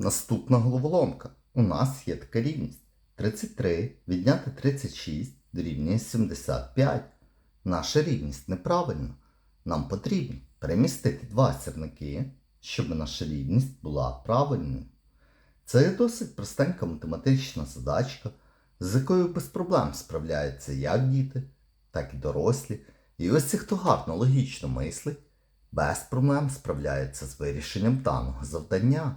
Наступна головоломка. У нас є така рівність. 33 відняти 36 дорівнює 75. Наша рівність неправильна. Нам потрібно перемістити два сірники, щоб наша рівність була правильною. Це досить простенька математична задачка, з якою без проблем справляються як діти, так і дорослі. І ось ці, хто гарно логічно мислить, без проблем справляються з вирішенням даного завдання.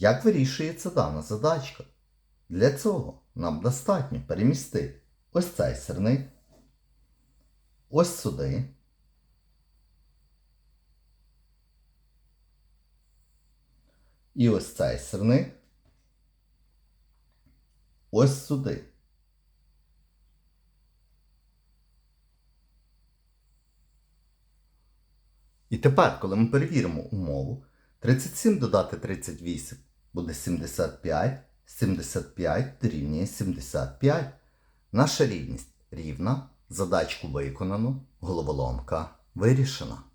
Як вирішується дана задачка? Для цього нам достатньо перемістити ось цей сирник, ось сюди. І ось цей сирник ось сюди. І тепер, коли ми перевіримо умову, 37 додати 38 буде 75, 75 дорівнює 75. Наша рівність рівна, задачку виконано, головоломка вирішена.